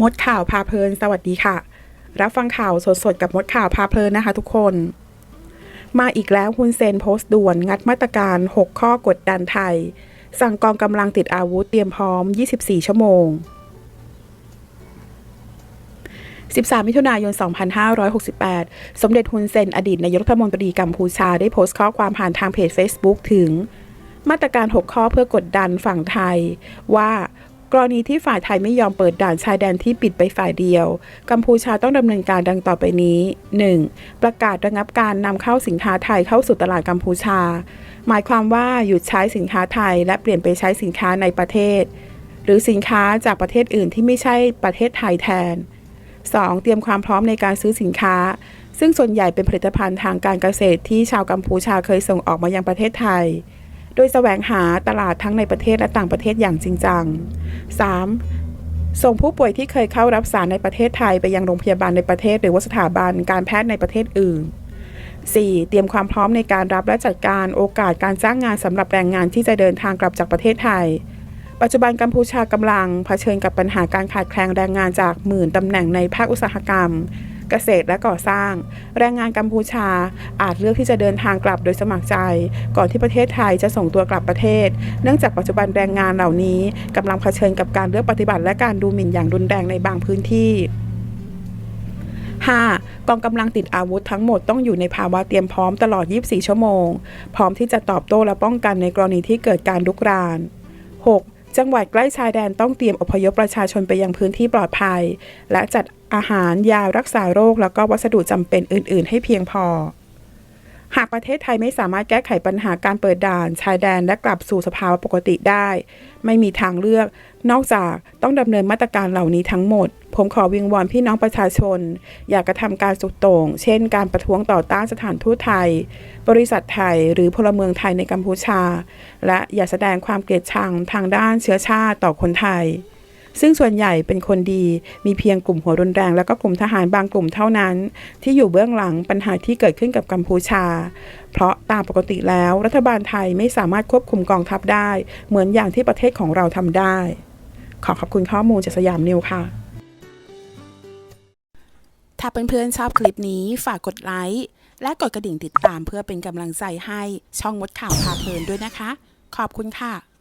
มดข่าวพาเพลิน สวัสดีค่ะ รับฟังข่าวสดๆ กับมดข่าวพาเพลินนะคะทุกคน มาอีกแล้วฮุนเซนโพสต์ด่วนงัดมาตรการ 6 ข้อกดดันไทย สั่งกองกำลังติดอาวุธเตรียมพร้อม 24 ชั่วโมง 13 มิถุนายน 2568 สมเด็จฮุนเซนอดีตนายกรัฐมนตรีกัมพูชาได้โพสต์ข้อความผ่านทางเพจ Facebook ถึงมาตรการ 6 ข้อเพื่อกดดันฝั่งไทย ว่า กรณีที่ฝ่ายไทยไม่ยอมเปิดด่านชายแดนที่ปิดไปฝ่ายเดียว กัมพูชาต้องดำเนินการดังต่อไปนี้ 1. ประกาศระงับการนำเข้าสินค้าไทยเข้าสู่ตลาดกัมพูชา หมายความว่าหยุดใช้สินค้าไทยและเปลี่ยนไปใช้สินค้าในประเทศ หรือสินค้าจากประเทศอื่นที่ไม่ใช่ประเทศไทยแทน 2. เตรียมความพร้อมในการซื้อสินค้า ซึ่งส่วนใหญ่เป็นผลิตภัณฑ์ทางการเกษตรที่ชาวกัมพูชาเคยส่งออกมายังประเทศไทย โดยแสวงหาตลาดทั้งในประเทศและต่างประเทศอย่างจริงจัง 3. ส่งผู้ป่วยที่เคยเข้ารับสารในประเทศไทยไปยังโรงพยาบาลในประเทศ หรือว่าสถาบันการแพทย์ในประเทศอื่น 4. เตรียมความพร้อมในการรับและจัดการโอกาสการจ้างงานสำหรับแรงงานที่จะเดินทางกลับจากประเทศไทย ปัจจุบันกัมพูชากำลังเผชิญกับปัญหาการขาดแคลนแรงงานจากหมื่นตำแหน่งในภาคอุตสาหกรรม เกษตรและก่อสร้าง แรงงานกัมพูชาอาจเลือกที่จะเดินทางกลับโดยสมัครใจ ก่อนที่ประเทศไทยจะส่งตัวกลับประเทศ เนื่องจากปัจจุบันแรงงานเหล่านี้กำลังเผชิญกับการเลือกปฏิบัติและการดูหมิ่นอย่างรุนแรงในบางพื้นที่ 5. กองกำลังติดอาวุธทั้งหมดต้องอยู่ในภาวะเตรียมพร้อมตลอด 24 ชั่วโมง พร้อมที่จะตอบโต้และป้องกันในกรณีที่เกิดการลุกราน 6. จังหวัดใกล้ชายแดนต้องเตรียมอพยพประชาชนไปยังพื้นที่ปลอดภัย และจัดอาหารยารักษาโรค แล้วก็วัสดุจำเป็นอื่น ๆ ให้เพียงพอ หากประเทศไทยไม่สามารถแก้ไขปัญหาการเปิดด่านชายแดนและกลับสู่สภาวะปกติได้ ไม่มีทางเลือก นอกจากต้องดำเนินมาตรการเหล่านี้ทั้งหมด ผมขอวิงวอนพี่น้องประชาชน อย่ากระทำการสุดโต่ง เช่น การประท้วงต่อต้านสถานทูตไทย บริษัทไทยหรือพลเมืองไทยในกัมพูชา และอย่าแสดงความเกลียดชังทางด้านเชื้อชาติต่อคนไทย ซึ่งส่วนใหญ่เป็นคนดี มีเพียงกลุ่มหัวรุนแรง และก็กลุ่มทหารบางกลุ่มเท่านั้น ที่อยู่เบื้องหลังปัญหาที่เกิดขึ้นกับกัมพูชา เพราะตามปกติแล้ว รัฐบาลไทยไม่สามารถควบคุมกองทัพได้ เหมือนอย่างที่ประเทศของเราทำได้ ขอขอบคุณข้อมูลจากสยามนิวค่ะถ้าเพื่อนๆชอบคลิปนี้ฝากกดไลค์และกดกระดิ่งติดตามเพื่อเป็นกำลังใจให้ช่องมดข่าวพาเพลินด้วยนะคะ ขอบคุณค่ะ